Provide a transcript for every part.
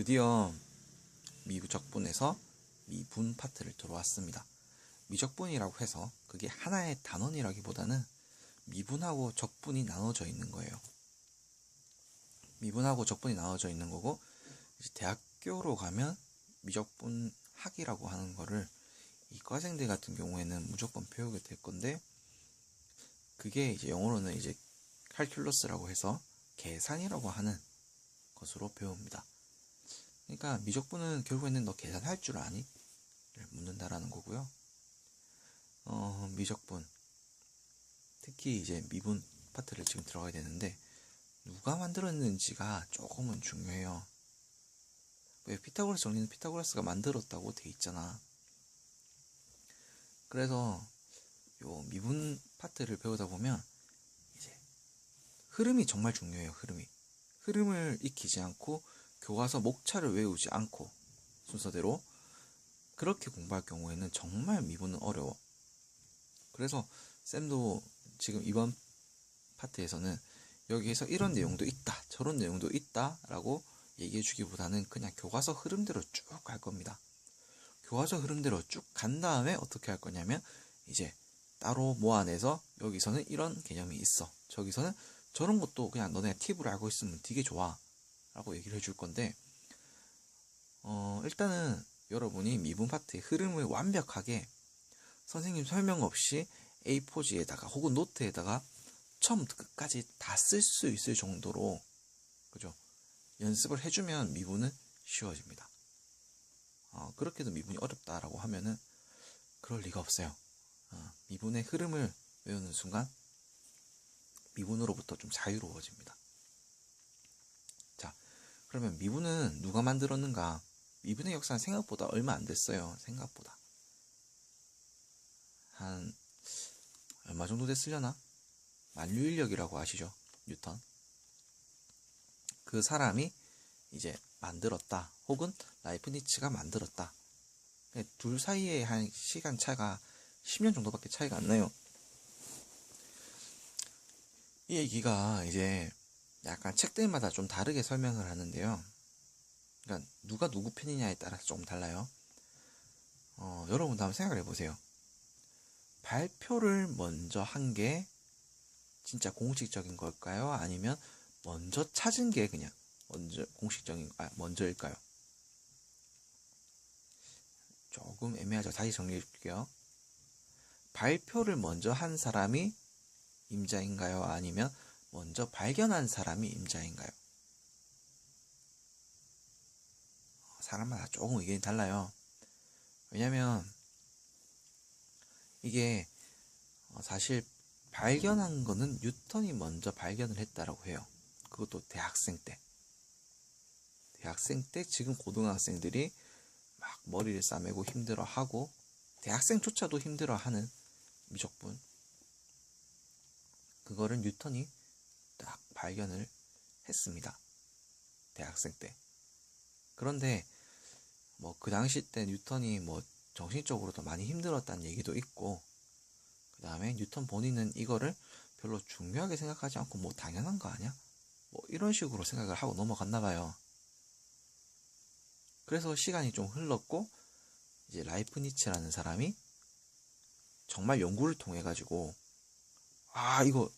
드디어 미적분에서 미분 파트를 들어왔습니다. 미적분이라고 해서 그게 하나의 단원이라기보다는 미분하고 적분이 나눠져 있는 거예요. 미분하고 적분이 나눠져 있는 거고 대학교로 가면 미적분 학이라고 하는 거를 이과생들 같은 경우에는 무조건 배우게 될 건데 그게 이제 영어로는 이제 칼큘러스라고 해서 계산이라고 하는 것으로 배웁니다. 그러니까 미적분은 결국에는 너 계산할 줄 아니? 를 묻는다라는 거고요. 어, 미적분 특히 이제 미분 파트를 지금 들어가야 되는데 누가 만들었는지가 조금은 중요해요. 왜 피타고라스 정리는 피타고라스가 만들었다고 돼 있잖아. 그래서 요 미분 파트를 배우다 보면 이제 흐름이 정말 중요해요. 흐름이 흐름을 익히지 않고 교과서 목차를 외우지 않고 순서대로 그렇게 공부할 경우에는 정말 미분은 어려워. 그래서 쌤도 지금 이번 파트에서는 여기에서 이런 내용도 있다, 저런 내용도 있다라고 얘기해 주기보다는 그냥 교과서 흐름대로 쭉 갈 겁니다. 교과서 흐름대로 쭉 간 다음에 어떻게 할 거냐면 이제 따로 모아내서 여기서는 이런 개념이 있어. 저기서는 저런 것도 그냥 너네 팁으로 알고 있으면 되게 좋아. 라고 얘기를 해줄 건데, 어, 일단은 여러분이 미분 파트의 흐름을 완벽하게 선생님 설명 없이 A4지에다가 혹은 노트에다가 처음부터 끝까지 다 쓸 수 있을 정도로, 그죠? 연습을 해주면 미분은 쉬워집니다. 어, 그렇게도 미분이 어렵다라고 하면은 그럴 리가 없어요. 어, 미분의 흐름을 외우는 순간 미분으로부터 좀 자유로워집니다. 자, 그러면 미분은 누가 만들었는가? 미분의 역사는 생각보다 얼마 안 됐어요. 생각보다. 한, 얼마 정도 됐으려나? 만류인력이라고 아시죠? 뉴턴. 그 사람이 이제 만들었다. 혹은 라이프니츠가 만들었다. 둘 사이에 한 시간 차가 10년 정도밖에 차이가 안 나요. 이 얘기가 이제 약간 책들마다 좀 다르게 설명을 하는데요. 그러니까 누가 누구 편이냐에 따라서 조금 달라요. 어, 여러분도 한번 생각을 해보세요. 발표를 먼저 한 게 진짜 공식적인 걸까요? 아니면 먼저 찾은 게 그냥 먼저 공식적인 아 먼저일까요? 조금 애매하죠. 다시 정리해 줄게요. 발표를 먼저 한 사람이 임자인가요? 아니면 먼저 발견한 사람이 임자인가요? 사람마다 조금 의견이 달라요. 왜냐면 이게 어, 사실 발견한 거는 뉴턴이 먼저 발견을 했다라고 해요. 그것도 대학생 때. 대학생 때 지금 고등학생들이 막 머리를 싸매고 힘들어하고 대학생조차도 힘들어하는 미적분 그거를 뉴턴이 딱 발견을 했습니다. 대학생 때. 그런데 뭐 그 당시 때 뉴턴이 뭐 정신적으로도 많이 힘들었다는 얘기도 있고 그 다음에 뉴턴 본인은 이거를 별로 중요하게 생각하지 않고 뭐 당연한 거 아니야? 뭐 이런 식으로 생각을 하고 넘어갔나 봐요. 그래서 시간이 좀 흘렀고 이제 라이프니츠라는 사람이 정말 연구를 통해 가지고 아 이거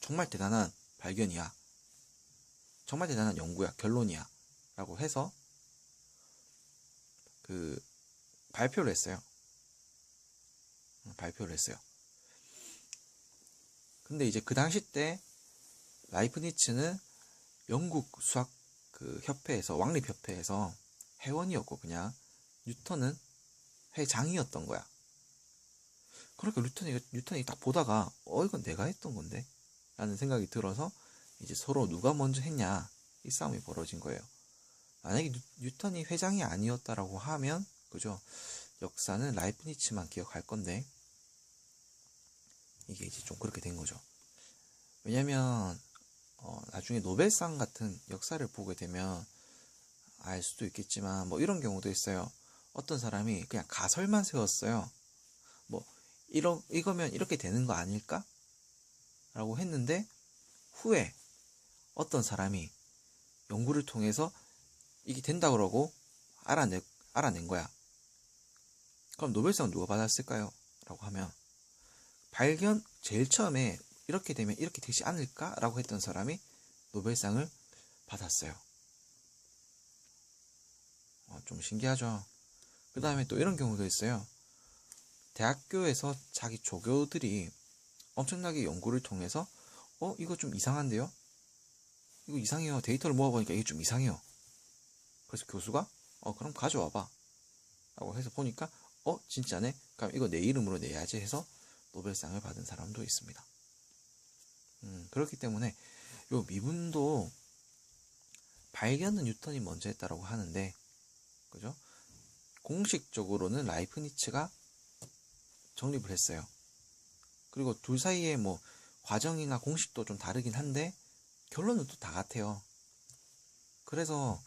정말 대단한 발견이야. 정말 대단한 연구야. 결론이야. 라고 해서 그 발표를 했어요. 발표를 했어요. 근데 이제 그 당시 때 라이프니츠는 영국 수학 그 협회에서 왕립 협회에서 회원이었고 그냥 뉴턴은 회장이었던 거야. 그러니까 뉴턴이 뉴턴이 딱 보다가 어 이건 내가 했던 건데 라는 생각이 들어서 이제 서로 누가 먼저 했냐 이 싸움이 벌어진 거예요. 만약에 뉴, 턴이 회장이 아니었다라고 하면 그죠 역사는 라이프니츠만 기억할 건데 이게 이제 좀 그렇게 된 거죠. 왜냐면 어, 나중에 노벨상 같은 역사를 보게 되면 알 수도 있겠지만 뭐 이런 경우도 있어요. 어떤 사람이 그냥 가설만 세웠어요. 뭐 이러 이거면 이렇게 되는 거 아닐까? 라고 했는데 후에 어떤 사람이 연구를 통해서 이게 된다 그러고 알아내, 알아낸 거야. 그럼 노벨상 누가 받았을까요? 라고 하면 발견 제일 처음에 이렇게 되면 이렇게 되지 않을까 라고 했던 사람이 노벨상을 받았어요. 어, 좀 신기하죠. 그 다음에 또 이런 경우도 있어요. 대학교에서 자기 조교들이 엄청나게 연구를 통해서 어 이거 좀 이상한데요? 이거 이상해요. 데이터를 모아보니까 이게 좀 이상해요. 그래서 교수가 어 그럼 가져와봐 라고 해서 보니까 어 진짜네? 그럼 이거 내 이름으로 내야지 해서 노벨상을 받은 사람도 있습니다. 음, 그렇기 때문에 요 미분도 발견은 뉴턴이 먼저 했다라고 하는데 그죠? 공식적으로는 라이프니츠가 정립을 했어요. 그리고 둘 사이에 뭐 과정이나 공식도 좀 다르긴 한데 결론은 또 다 같아요. 그래서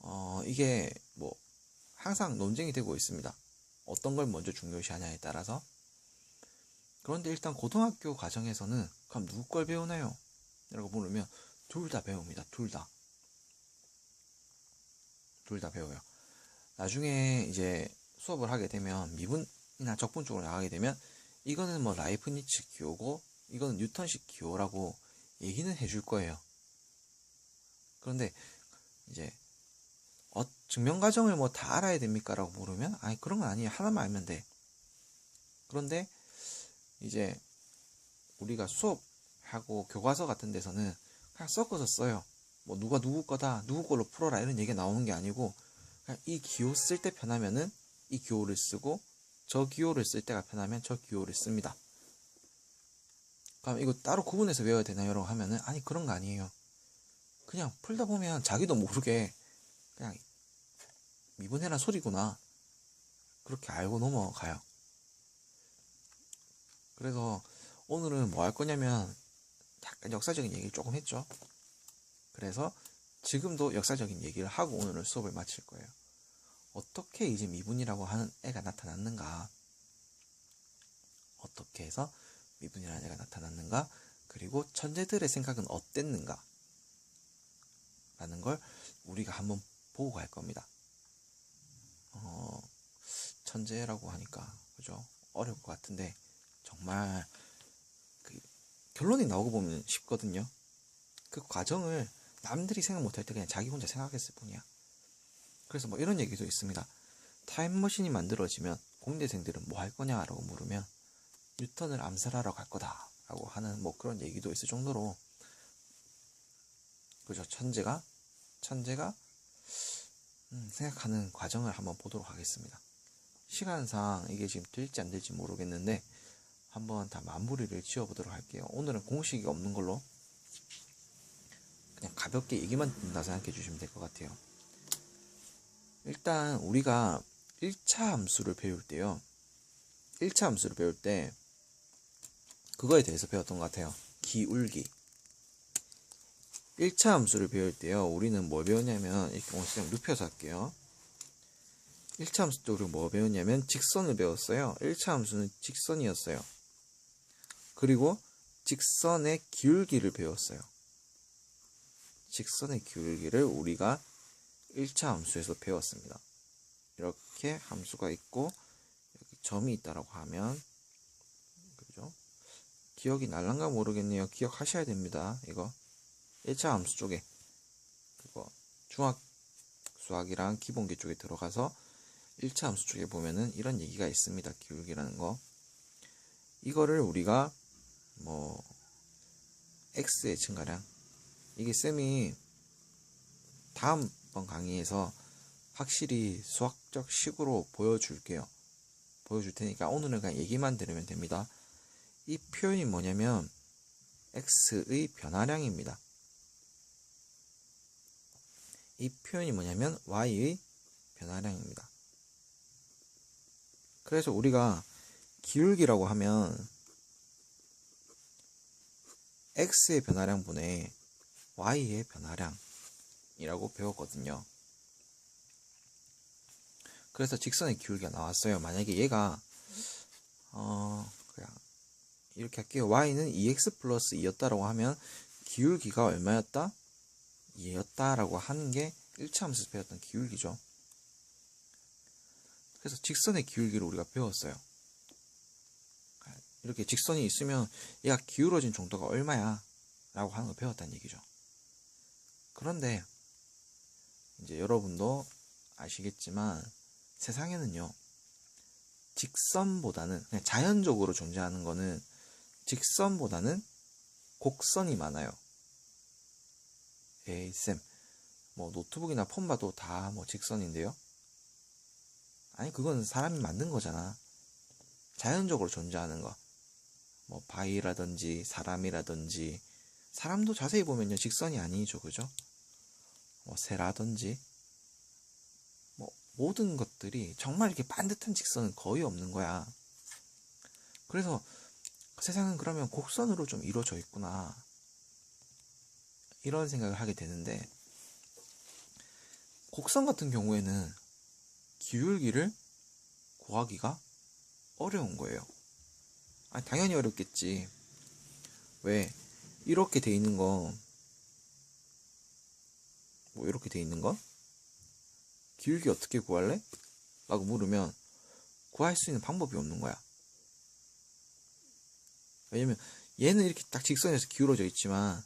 어 이게 뭐 항상 논쟁이 되고 있습니다. 어떤 걸 먼저 중요시하냐에 따라서 그런데 일단 고등학교 과정에서는 그럼 누구 걸 배우나요? 라고 물으면 둘 다 배웁니다. 둘 다. 둘 다 배워요. 나중에 이제 수업을 하게 되면 미분이나 적분 쪽으로 나가게 되면 이거는 뭐 라이프니츠 기호고 이거는 뉴턴식 기호라고 얘기는 해줄 거예요. 그런데 이제 어, 증명 과정을 뭐 다 알아야 됩니까? 라고 물으면 아니 그런 건 아니에요. 하나만 알면 돼. 그런데 이제 우리가 수업하고 교과서 같은 데서는 그냥 섞어서 써요. 뭐 누가 누구 거다, 누구 걸로 풀어라 이런 얘기가 나오는 게 아니고 그냥 이 기호 쓸 때 편하면은 이 기호를 쓰고 저 기호를 쓸 때가 편하면 저 기호를 씁니다. 그럼 이거 따로 구분해서 외워야 되나요? 라고 하면은 아니 그런 거 아니에요. 그냥 풀다 보면 자기도 모르게 그냥 미분해란 소리구나. 그렇게 알고 넘어가요. 그래서 오늘은 뭐 할 거냐면 약간 역사적인 얘기를 조금 했죠. 그래서 지금도 역사적인 얘기를 하고 오늘은 수업을 마칠 거예요. 어떻게 이제 미분이라고 하는 애가 나타났는가? 어떻게 해서 미분이라는 애가 나타났는가? 그리고 천재들의 생각은 어땠는가? 라는 걸 우리가 한번 보고 갈 겁니다. 어, 천재라고 하니까, 그죠? 어려울 것 같은데, 정말, 그, 결론이 나오고 보면 쉽거든요. 그 과정을 남들이 생각 못할 때 그냥 자기 혼자 생각했을 뿐이야. 그래서 뭐 이런 얘기도 있습니다. 타임머신이 만들어지면 공대생들은 뭐 할 거냐라고 물으면 뉴턴을 암살하러 갈 거다라고 하는 뭐 그런 얘기도 있을 정도로 그죠 천재가 천재가 음, 생각하는 과정을 한번 보도록 하겠습니다. 시간상 이게 지금 될지 안 될지 모르겠는데 한번 다 마무리를 지어보도록 할게요. 오늘은 공식이 없는 걸로 그냥 가볍게 얘기만 듣는다 생각해 주시면 될 것 같아요. 일단 우리가 1차 함수를 배울 때요. 1차 함수를 배울 때 그거에 대해서 배웠던 것 같아요. 기울기. 1차 함수를 배울 때요. 우리는 뭘 배웠냐면 이렇게 오늘 그냥 눕혀서 할게요. 1차 함수 때 우리가 뭐 배웠냐면 직선을 배웠어요. 1차 함수는 직선이었어요. 그리고 직선의 기울기를 배웠어요. 직선의 기울기를 우리가 1차 함수에서 배웠습니다. 이렇게 함수가 있고 여기 점이 있다라고 하면 그죠? 기억이 날란가 모르겠네요. 기억하셔야 됩니다. 이거 1차 함수 쪽에 그거 중학 수학이랑 기본기 쪽에 들어가서 1차 함수 쪽에 보면은 이런 얘기가 있습니다. 기울기라는 거. 이거를 우리가 뭐 x의 증가량 이게 쌤이 다음 번 강의에서 확실히 수학적 식으로 보여줄게요. 보여줄 테니까 오늘은 그냥 얘기만 들으면 됩니다. 이 표현이 뭐냐면 x의 변화량입니다. 이 표현이 뭐냐면 y의 변화량입니다. 그래서 우리가 기울기라고 하면 x의 변화량 분의 y의 변화량 이라고 배웠거든요. 그래서 직선의 기울기가 나왔어요. 만약에 얘가 어 그냥 이렇게 할게요. y는 2x 플러스 2였다라고 하면 기울기가 얼마였다? 2였다라고 하는 게 1차 함수에서 배웠던 기울기죠. 그래서 직선의 기울기를 우리가 배웠어요. 이렇게 직선이 있으면 얘가 기울어진 정도가 얼마야? 라고 하는 걸 배웠다는 얘기죠. 그런데 이제 여러분도 아시겠지만 세상에는요. 직선보다는 그냥 자연적으로 존재하는 거는 직선보다는 곡선이 많아요. 에이 쌤, 뭐 노트북이나 폰 봐도 다 뭐 직선인데요. 아니 그건 사람이 만든 거잖아. 자연적으로 존재하는 거. 뭐 바위라든지 사람이라든지 사람도 자세히 보면요 직선이 아니죠, 그죠? 뭐 새라든지 뭐 모든 것들이 정말 이렇게 반듯한 직선은 거의 없는 거야. 그래서 세상은 그러면 곡선으로 좀 이루어져 있구나. 이런 생각을 하게 되는데 곡선 같은 경우에는 기울기를 구하기가 어려운 거예요. 아, 당연히 어렵겠지. 왜? 이렇게 돼 있는 거, 뭐, 이렇게 돼 있는 거? 기울기 어떻게 구할래? 라고 물으면, 구할 수 있는 방법이 없는 거야. 왜냐면, 얘는 이렇게 딱 직선에서 기울어져 있지만,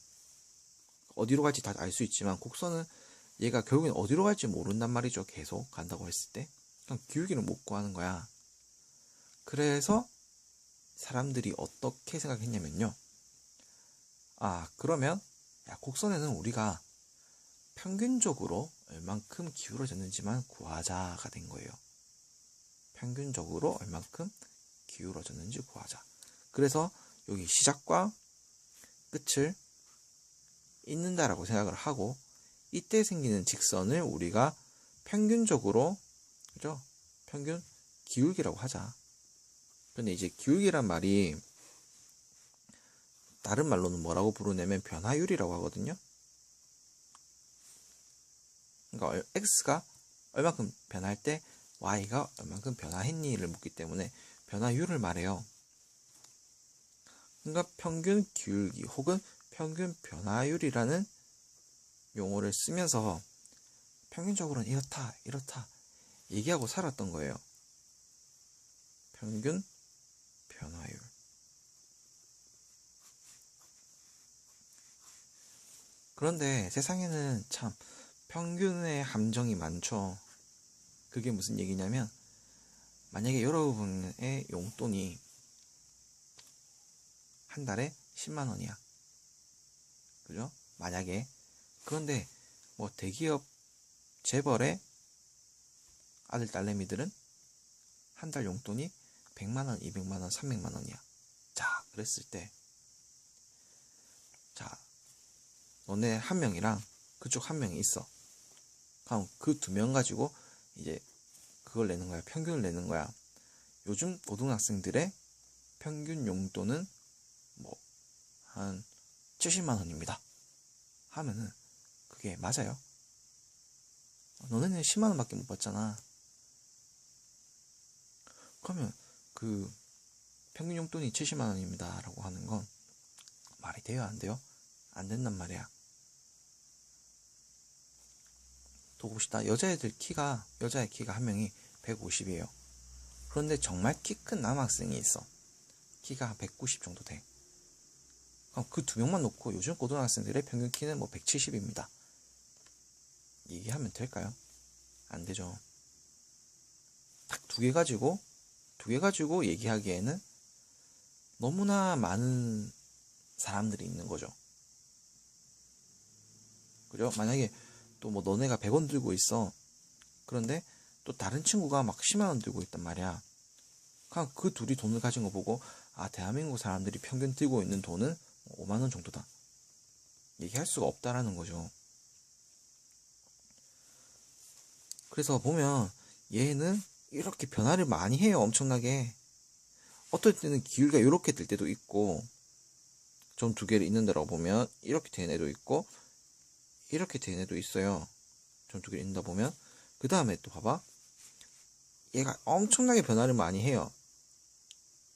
어디로 갈지 다 알 수 있지만, 곡선은 얘가 결국엔 어디로 갈지 모른단 말이죠. 계속 간다고 했을 때. 그냥 기울기를 못 구하는 거야. 그래서 사람들이 어떻게 생각했냐면요. 아, 그러면 야, 곡선에는 우리가 평균적으로 얼만큼 기울어졌는지만 구하자가 된 거예요. 평균적으로 얼만큼 기울어졌는지 구하자. 그래서 여기 시작과 끝을 잇는다라고 생각을 하고 이때 생기는 직선을 우리가 평균적으로 그죠? 평균 기울기라고 하자. 근데 이제 기울기란 말이 다른 말로는 뭐라고 부르냐면 변화율이라고 하거든요. 그러니까 x가 얼마큼 변할 때 y가 얼마큼 변화했니를 묻기 때문에 변화율을 말해요. 그러니까 평균 기울기 혹은 평균 변화율이라는 용어를 쓰면서 평균적으로는 이렇다, 이렇다 얘기하고 살았던 거예요. 평균 변화율. 그런데 세상에는 참 평균의 함정이 많죠. 그게 무슨 얘기냐면 만약에 여러분의 용돈이 한 달에 10만 원이야. 그죠? 만약에 그런데 뭐 대기업 재벌의 아들 딸내미들은 한 달 용돈이 100만 원, 200만 원, 300만 원이야. 자, 그랬을 때 자, 너네 한 명이랑 그쪽 한 명이 있어. 그럼 그 두 명 가지고 이제 그걸 내는 거야. 평균을 내는 거야. 요즘 고등학생들의 평균 용돈은 뭐 한 70만 원입니다. 하면은 그게 맞아요. 너네는 10만 원밖에 못 받잖아. 그러면 그 평균 용돈이 70만 원입니다라고 하는 건 말이 돼요, 안 돼요? 안 된단 말이야. 또 봅시다. 여자애들 키가 여자의 키가 한 명이 150이에요. 그런데 정말 키 큰 남학생이 있어. 키가 190 정도 돼. 그럼 그 두 명만 놓고 요즘 고등학생들의 평균 키는 뭐 170입니다. 얘기하면 될까요? 안 되죠. 딱 두 개 가지고 두 개 가지고 얘기하기에는 너무나 많은 사람들이 있는 거죠. 그죠? 만약에 또 뭐 너네가 100원 들고 있어. 그런데 또 다른 친구가 막 10만원 들고 있단 말이야. 그냥 그 둘이 돈을 가진 거 보고 아 대한민국 사람들이 평균 들고 있는 돈은 5만원 정도다. 얘기할 수가 없다라는 거죠. 그래서 보면 얘는 이렇게 변화를 많이 해요. 엄청나게. 어떨 때는 기울기가 이렇게 될 때도 있고 좀 두 개를 있는 데라고 보면 이렇게 되는 애도 있고 이렇게 되는 애도 있어요. 개를 있는다 보면 그 다음에 또 봐봐. 얘가 엄청나게 변화를 많이 해요.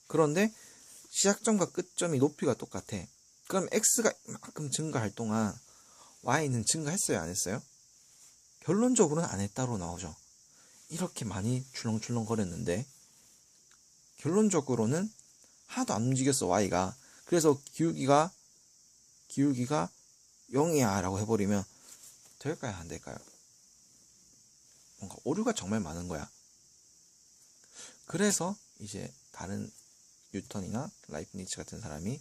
그런데 시작점과 끝점이 높이가 똑같아. 그럼 x가 이만큼 증가할 동안 y는 증가했어요, 안 했어요? 결론적으로는 안 했다로 나오죠. 이렇게 많이 출렁출렁 거렸는데 결론적으로는 하나도 안 움직였어 y가. 그래서 기울기가 기울기가 0이야 라고 해버리면 될까요 안 될까요? 뭔가 오류가 정말 많은 거야. 그래서 이제 다른 뉴턴이나 라이프니츠 같은 사람이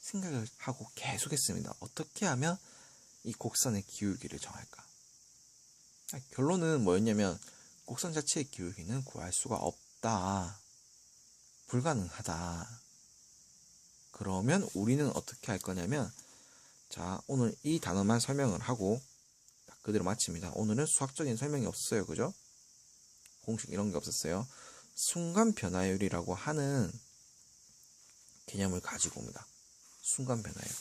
생각을 하고 계속했습니다. 어떻게 하면 이 곡선의 기울기를 정할까? 아, 결론은 뭐였냐면 곡선 자체의 기울기는 구할 수가 없다. 불가능하다. 그러면 우리는 어떻게 할 거냐면 자 오늘 이 단어만 설명을 하고 딱 그대로 마칩니다. 오늘은 수학적인 설명이 없어요. 그죠? 공식 이런 게 없었어요. 순간 변화율이라고 하는 개념을 가지고 옵니다. 순간 변화율.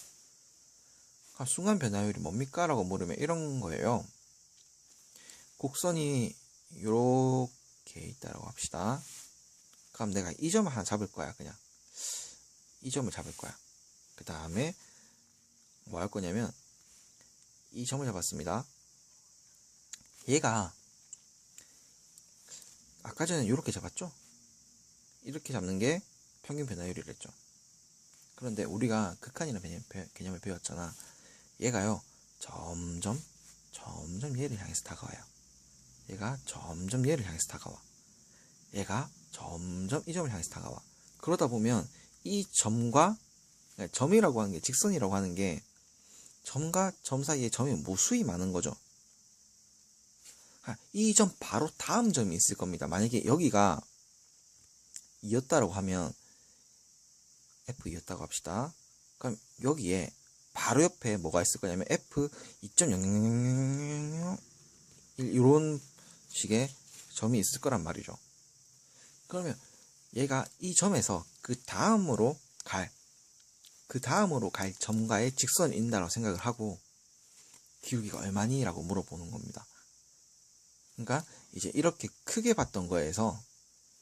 아, 순간 변화율이 뭡니까? 라고 물으면 이런 거예요. 곡선이 이렇게 있다라고 합시다. 그럼 내가 이 점을 하나 잡을 거야, 그냥. 이 점을 잡을 거야. 그 다음에 뭐 할 거냐면 이 점을 잡았습니다. 얘가 아까 전에 이렇게 잡았죠? 이렇게 잡는 게 평균 변화율이랬죠. 그런데 우리가 극한이라는 개념을 배웠잖아. 얘가요, 점점, 점점 얘를 향해서 다가와요. 얘가 점점 얘를 향해서 다가와. 얘가 점점 이 점을 향해서 다가와. 그러다 보면 이 점과 그러니까 점이라고 하는 게 직선이라고 하는 게 점과 점 사이에 점이 무수히 많은 거죠. 아, 이점 바로 다음 점이 있을 겁니다. 만약에 여기가 2였다라고 하면 F2였다고 합시다. 그럼 여기에 바로 옆에 뭐가 있을 거냐면 F 2.00000 이런 식의 점이 있을 거란 말이죠. 그러면 얘가 이 점에서 그 다음으로 갈, 그 다음으로 갈 점과의 직선이 있다고 생각을 하고 기울기가 얼마니? 라고 물어보는 겁니다. 그러니까 이제 이렇게 크게 봤던 거에서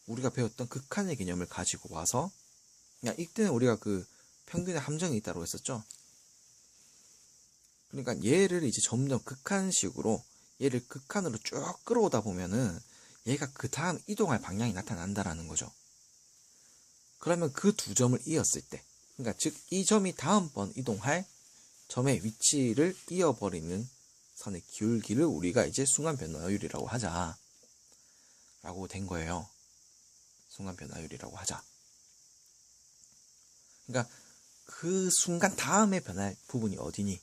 우리가 배웠던 극한의 개념을 가지고 와서 야 이때는 우리가 그 평균의 함정이 있다고 했었죠. 그러니까 얘를 이제 점점 극한식으로 얘를 극한으로 쭉 끌어오다 보면은 얘가 그 다음 이동할 방향이 나타난다라는 거죠. 그러면 그 두 점을 이었을 때, 그러니까 즉 이 점이 다음번 이동할 점의 위치를 이어버리는 선의 기울기를 우리가 이제 순간 변화율이라고 하자. 라고 된 거예요. 순간 변화율이라고 하자. 그러니까 그 순간 다음에 변할 부분이 어디니?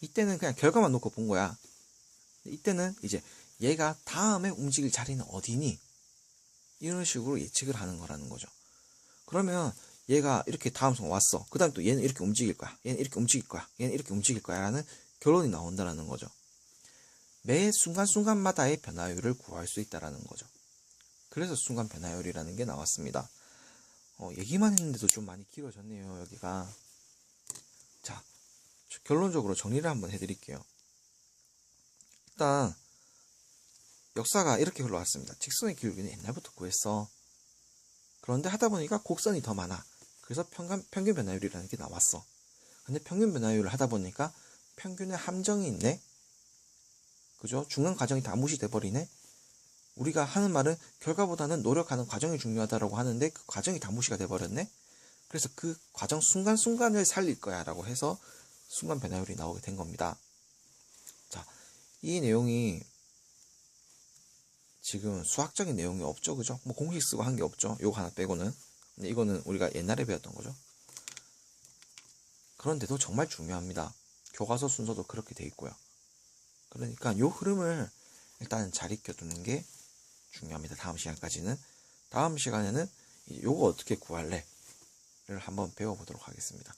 이때는 그냥 결과만 놓고 본 거야. 이때는 이제 얘가 다음에 움직일 자리는 어디니? 이런 식으로 예측을 하는 거라는 거죠. 그러면 얘가 이렇게 다음 순간 왔어. 그 다음 또 얘는 이렇게 움직일 거야. 얘는 이렇게 움직일 거야. 얘는 이렇게 움직일 거야. 라는 결론이 나온다라는 거죠. 매 순간순간마다의 변화율을 구할 수 있다라는 거죠. 그래서 순간 변화율이라는 게 나왔습니다. 어, 얘기만 했는데도 좀 많이 길어졌네요, 여기가. 자, 결론적으로 정리를 한번 해드릴게요. 일단, 역사가 이렇게 흘러왔습니다. 직선의 기울기는 옛날부터 구했어. 그런데 하다 보니까 곡선이 더 많아. 그래서 평균, 평균 변화율이라는 게 나왔어. 근데 평균 변화율을 하다 보니까 평균의 함정이 있네? 그죠? 중간 과정이 다 무시돼 버리네? 우리가 하는 말은 결과보다는 노력하는 과정이 중요하다라고 하는데 그 과정이 다 무시가 돼 버렸네? 그래서 그 과정 순간순간을 살릴 거야 라고 해서 순간 변화율이 나오게 된 겁니다. 자, 이 내용이 지금 수학적인 내용이 없죠, 그죠? 뭐 공식 쓰고 한 게 없죠. 요거 하나 빼고는. 근데 이거는 우리가 옛날에 배웠던 거죠. 그런데도 정말 중요합니다. 교과서 순서도 그렇게 돼 있고요. 그러니까 요 흐름을 일단 잘 익혀두는 게 중요합니다. 다음 시간까지는. 다음 시간에는 요거 어떻게 구할래를 한번 배워보도록 하겠습니다.